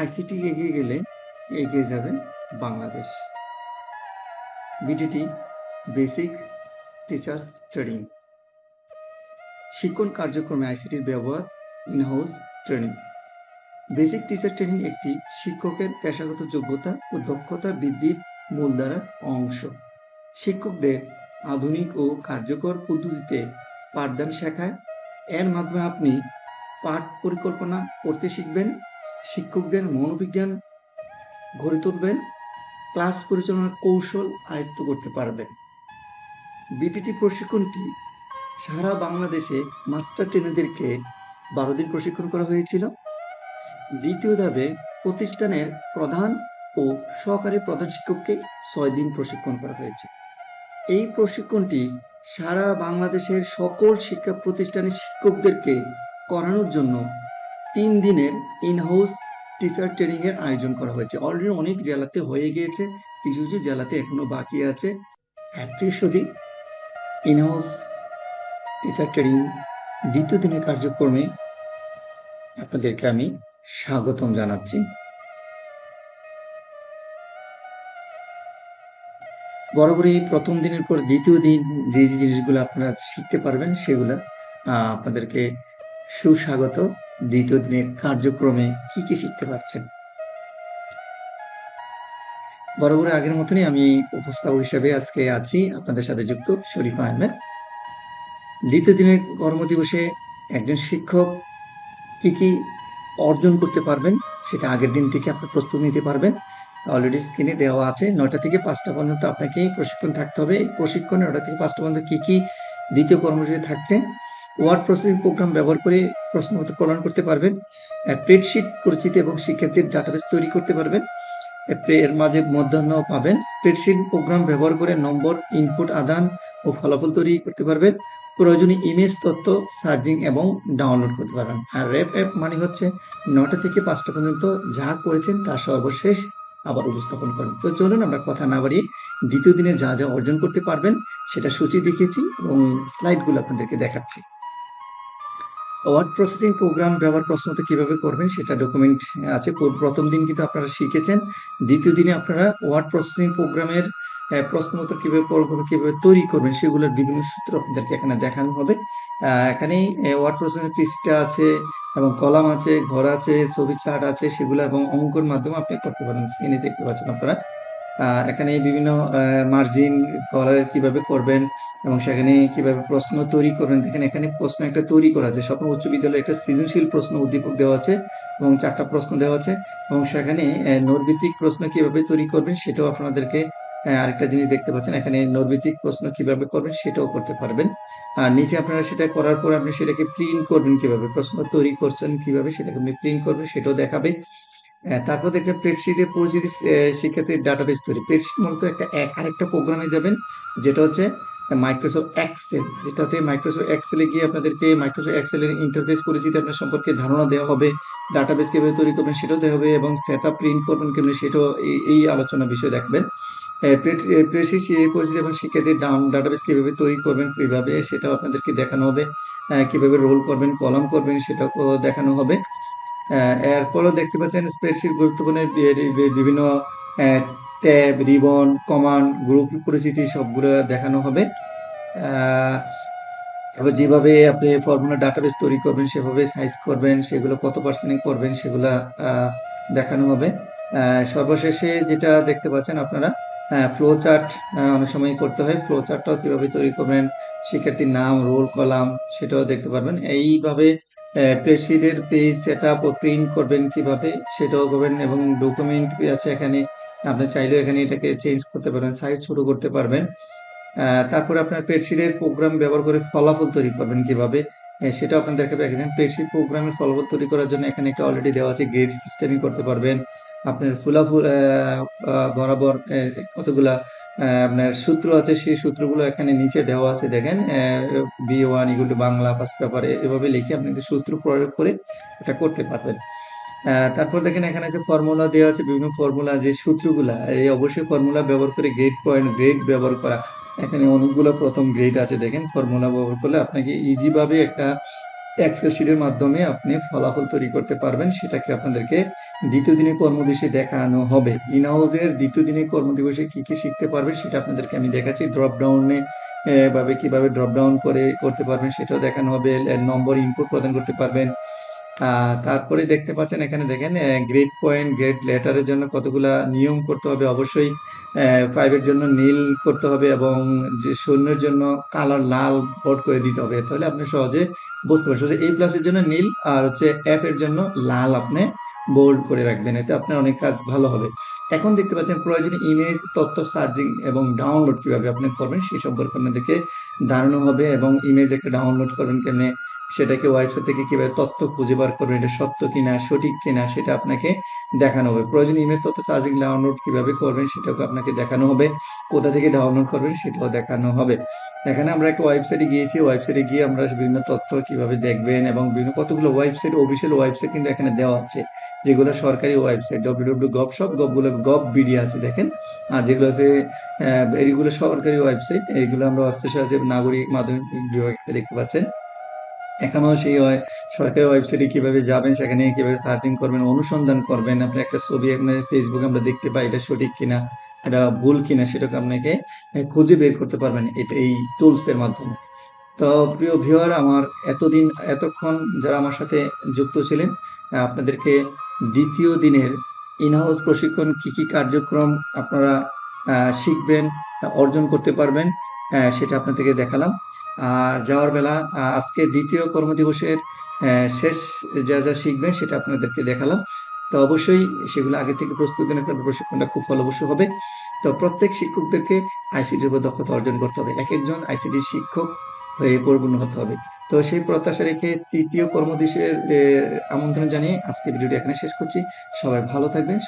ICT এগিয়ে গেলে এগিয়ে যাবে Bangladesh. BTT basic teachers training. শিক্ষণ কার্যক্রমে আইসিটির ব্যবহার, inhouse training. Basic teacher training একটি শিক্ষকের পেশাগত যোগ্যতা ও দক্ষতা বৃদ্ধির মূলধারার অংশ। শিক্ষকদের আধুনিক ও কার্যকর পদ্ধতিতে পাঠদান শেখায়। এর মাধ্যমে আপনি পাঠ পরিকল্পনা করতে শিখবেন শিক্ষকদের মনোবিজ্ঞান গড়ে তুলবেন, ক্লাস পরিচালনার কৌশল আয়ত্ত করতে পারবেন। বিটিটি প্রশিক্ষণটি সারা বাংলাদেশে মাস্টার ট্রেনারদেরকে বারো দিন প্রশিক্ষণ করা হয়েছিল। দ্বিতীয় ধাপে প্রতিষ্ঠানের প্রধান ও সহকারী প্রধান শিক্ষককে ছয় দিন প্রশিক্ষণ করা হয়েছে। এই প্রশিক্ষণটি সারা বাংলাদেশের সকল শিক্ষা প্রতিষ্ঠানের শিক্ষকদেরকে করানোর জন্য তিন দিনের ইনহাউস টিচার ট্রেনিং এর আয়োজন করা হয়েছে। অলরেডি অনেক জেলাতে হয়ে গিয়েছে, কিছু কিছু জেলাতে এখনও বাকি আছে। অ্যাপ্রিসদি ইনহাউস টিচার ট্রেনিং দ্বিতীয় দিনের কার্যক্রমে আপনাদেরকে আমি স্বাগতম জানাচ্ছি। বরাবরই প্রথম দিনের পর দ্বিতীয় দিন যে যে জিনিসগুলো আপনারা শিখতে পারবেন সেগুলো আপনাদেরকে সুস্বাগত। দ্বিতীয় দিনের কার্যক্রমে কি কি শিখতে পারছেন? বরাবর আগের মতনই আমি উপস্থাপক হিসেবে আজকে আছি, আপনাদের সাথে যুক্ত শরীফ আহমেদ। দ্বিতীয় দিনের কর্মদিবসে একজন শিক্ষক কি কি অর্জন করতে পারবেন, সেটা আগের দিন থেকে আপনি প্রস্তুত নিতে পারবেন। অলরেডি স্ক্রিনে দেওয়া আছে, নয়টা থেকে পাঁচটা পর্যন্ত আপনাকে প্রশিক্ষণ থাকতে হবে। এই প্রশিক্ষণে নয়টা থেকে পাঁচটা পর্যন্ত কি কি দ্বিতীয় কর্মসূচি থাকছে ওয়ার্ড প্রসেসিং প্রোগ্রাম ব্যবহার করে প্রশ্ন প্রদান করতে পারবেন। স্প্রেডশিট পরিচিতি এবং শিক্ষার্থীর ডাটাবেস তৈরি করতে পারবেন। এর মাঝে মধ্যাহ্ন পাবেন। স্প্রেডশিট প্রোগ্রাম ব্যবহার করে নম্বর ইনপুট আদান ও ফলাফল তৈরি করতে পারবেন। প্রয়োজনীয় ইমেজ তথ্য সার্চিং এবং ডাউনলোড করতে পারবেন। আর র্যাপ অ্যাপ মানে হচ্ছে নটা থেকে পাঁচটা পর্যন্ত যা করেছেন তা সর্বশেষ আবার উপস্থাপন করেন। তো চলুন আমরা কথা না বাড়িয়ে দ্বিতীয় দিনে যা যা অর্জন করতে পারবেন সেটা সূচি দেখিয়েছি এবং স্লাইডগুলো আপনাদেরকে দেখাচ্ছি। ওয়ার্ড প্রসেসিং প্রোগ্রাম ব্যবহার প্রশ্নতে কীভাবে করবেন সেটা ডকুমেন্ট আছে। পর- প্রথম দিন কিন্তু আপনারা শিখেছেন। দ্বিতীয় দিনে আপনারা ওয়ার্ড প্রসেসিং প্রোগ্রামের প্রশ্ন উত্তর কীভাবে করবেন কীভাবে তৈরি করবেন সেগুলোর বিভিন্ন সূত্র আপনাদেরকে এখানে দেখানো হবে। এখানেই ওয়ার্ড প্রসেসিং পৃষ্ঠা আছে এবং কলাম আছে, ঘর আছে, ছবি, চার্ট আছে, সেগুলো এবং অঙ্কর মাধ্যমে আপনি করতে পারেন স্ক্রিনে দেখতে পাচ্ছেন আপনারা। এখানে বিভিন্ন মার্জিন কলার কীভাবে করবেন এবং সেখানে কীভাবে প্রশ্ন তৈরি করবেন। দেখেন, এখানে প্রশ্ন একটা তৈরি করা আছে। স্বপ্ন উচ্চ বিদ্যালয়ে একটা সৃজনশীল প্রশ্ন উদ্দীপক দেওয়া আছে এবং চারটা প্রশ্ন দেওয়া আছে এবং সেখানে নৈর্ভিত্তিক প্রশ্ন কীভাবে তৈরি করবেন সেটাও আপনাদেরকে আরেকটা জিনিস দেখতে পাচ্ছেন। এখানে নৈর্ভিত্তিক প্রশ্ন কীভাবে করবেন সেটাও করতে পারবেন। আর নিচে আপনারা সেটা করার পর আপনি সেটাকে প্রিন্ট করবেন কীভাবে, প্রশ্ন তৈরি করছেন কীভাবে সেটাকে আপনি প্রিন্ট করবেন সেটাও দেখাবে। তারপর দেখছেন স্প্রেডশিটে পরিচিতি শিক্ষার্থীর ডাটাবেস তৈরি। স্প্রেডশিট মূলত একটা এক- আরেকটা প্রোগ্রামে যাবেন, যেটা হচ্ছে মাইক্রোসফট এক্সেল যেটাতে মাইক্রোসফট এক্সেলে গিয়ে আপনাদেরকে মাইক্রোসফট এক্সেলের ইন্টারফেস পরিচিতি আপনার সম্পর্কে ধারণা দেওয়া হবে ডাটাবেস কীভাবে তৈরি করবেন সেটাও দেওয়া হবে, এবং সেট প্রিন্ট করবেন কীভাবে সেটাও এই- আলোচনা বিষয়ে দেখবেন। প্রেসিস পরিচিতি এবং শিক্ষার্থীর ডাউন ডাটাবেস কীভাবে তৈরি করবেন, কীভাবে সেটাও আপনাদেরকে দেখানো হবে কীভাবে রোল করবেন কলাম করবেন, সেটাও দেখানো হবে। এরপরও দেখতে পাচ্ছেন স্প্রেডশিট গুরুত্বপূর্ণ বিভিন্ন ট্যাব রিবন কমান্ড গ্রুপ পরিচিতি সবগুলো দেখানো হবে। এবার যেভাবে আপনি ফর্মুলা ডাটাবেস তৈরি করবেন, সেভাবে সাইজ করবেন, সেগুলো কত পার্সেন্ট করবেন, সেগুলা দেখানো হবে। সর্বশেষে যেটা দেখতে পাচ্ছেন আপনারা ফ্লো চার্ট অনেক সময় করতে হয়। ফ্লো চার্টটাও কীভাবে তৈরি করবেন, শিক্ষার্থীর নাম রোল কলাম সেটাও দেখতে পারবেন। এইভাবে প্রেসিডের পেজ সেট আপ ও প্রিন্ট করবেন কীভাবে সেটাও করবেন এবং ডকুমেন্ট আছে এখানে আপনি চাইলেও এখানে এটাকে চেঞ্জ করতে পারবেন সাইজ ছোট করতে পারবেন। তারপরে আপনার স্প্রেডশিটের প্রোগ্রাম ব্যবহার করে ফলাফল তৈরি করবেন কীভাবে। সেটা আপনাদের দেখাবে এখানে স্প্রেডশিট প্রোগ্রামের ফলাফল তৈরি করার জন্য এখানে একটা অলরেডি দেওয়া আছে গ্রেড সিস্টেমই করতে পারবেন। আপনার ফুলাফুল বরাবর কতগুলা আপনার সূত্র আছে, সেই সূত্রগুলো এখানে নিচে দেওয়া আছে, দেখেন বি ওয়ান ইগুলো বাংলা ফার্স্ট পেপারে এভাবে লিখে আপনি কিন্তু সূত্র প্রয়োগ করে এটা করতে পারবেন। তারপর দেখেন এখানে যে ফর্মুলা দেওয়া আছে, বিভিন্ন ফর্মুলা যে সূত্রগুলা, এই অবশ্যই ফর্মুলা ব্যবহার করে গ্রেড পয়েন্ট গ্রেড ব্যবহার করা। এখানে অনেকগুলো প্রথম গ্রেড আছে, দেখেন ফর্মুলা ব্যবহার করলে আপনাকে ইজিভাবে একটা এক্সেল শিটের মাধ্যমে আপনি ফলাফল তৈরি করতে পারবেন, সেটাকে আপনাদেরকে দ্বিতীয় দিনে কর্মদিবসে দেখানো হবে। ইন হাউসের দ্বিতীয় দিনে কর্মদিবসে কি কি শিখতে পারবেন সেটা আপনাদেরকে আমি দেখাচ্ছি। ড্রপ ডাউনে ভাবে কীভাবে ড্রপ ডাউন করে, করতে পারবেন সেটাও দেখানো হবে। নম্বর ইনপুট প্রদান করতে পারবেন। তারপরে দেখতে পাচ্ছেন এখানে দেখেন গ্রেড পয়েন্ট গ্রেড লেটারের জন্য কতগুলা নিয়ম করতে হবে অবশ্যই। ফাইভের জন্য নীল করতে হবে এবং যে শূন্যের জন্য কালার লাল ভোট করে দিতে হবে। তাহলে আপনি সহজে বুঝতে পারছেন যে এই প্লাসের জন্য নীল আর হচ্ছে এফ এর জন্য লাল আপনি বোল্ড করে রাখবেন, এতে আপনার অনেক কাজ ভালো হবে। এখন দেখতে পাচ্ছেন প্রয়োজনীয় ইমেজ, তথ্য সার্চিং এবং ডাউনলোড কীভাবে আপনি করবেন সেই সম্পর্কে আপনাদেরকে ধারণা হবে এবং ইমেজ একটা ডাউনলোড করবেন কেমনে, সেটাকে ওয়েবসাইট থেকে কীভাবে তথ্য খুঁজে বার করবেন, এটা সত্য কিনা, সঠিক কিনা, সেটা আপনাকে দেখানো হবে। প্রয়োজনীয় ইমেজ, তথ্য সার্চিং ডাউনলোড কীভাবে করবেন, সেটাও আপনাকে দেখানো হবে। কোথা থেকে ডাউনলোড করবেন, সেটাও দেখানো হবে। এখানে আমরা একটা ওয়েবসাইটে গিয়েছি ওয়েবসাইটে গিয়ে আমরা বিভিন্ন তথ্য কীভাবে দেখবেন এবং বিভিন্ন কতগুলো ওয়েবসাইট অফিসিয়াল ওয়েবসাইট কিন্তু এখানে দেওয়া আছে। যেগুলো সরকারি ওয়েবসাইট ডব্লিউ ডব্লিউ গভ সব গভগুলো গভ বিডি আছে, দেখেন। আর যেগুলো আছে এগুলো সরকারি ওয়েবসাইট এইগুলো আমরা ওয়েবসাইট আছে নাগরিক মাধ্যমিক বিভাগ দেখতে পাচ্ছেন। এখানেও সেই হয়, সরকারি ওয়েবসাইটে কীভাবে যাবেন, সেখানে কীভাবে সার্চিং করবেন, অনুসন্ধান করবেন, আপনি একটা ছবি আপনার ফেসবুকে আমরা দেখতে পাই, এটা সঠিক কিনা, এটা ভুল কিনা, সেটাকে আপনাকে খুঁজে বের করতে পারবেন এটা এই টুলসের মাধ্যমে। তো প্রিয় ভিউয়ার আমার এতদিন, এতক্ষণ যারা আমার সাথে যুক্ত ছিলেন আপনাদেরকে দ্বিতীয় দিনের ইনহাউস প্রশিক্ষণ কি কি কার্যক্রম আপনারা শিখবেন, অর্জন করতে পারবেন সেটা আপনাদেরকে দেখালাম। আর যাওয়ার বেলা আজকে দ্বিতীয় কর্মদিবসের শেষ যা যা শিখবেন সেটা আপনাদেরকে দেখালাম। তো অবশ্যই সেগুলো আগে থেকে প্রস্তুতি হবে প্রশিক্ষণটা খুব ফলপ্রসূ হবে। তো প্রত্যেক শিক্ষকদেরকে আইসিটির উপর দক্ষতা অর্জন করতে হবে। এক একজন আইসিটি শিক্ষক হয়ে পরিপূর্ণ হতে হবে। তো সেই প্রত্যাশা রেখে তৃতীয় কর্মদিশের আমন্ত্রণ জানিয়ে আজকে ভিডিওটি এখানে শেষ করছি। সবাই ভালো থাকবেন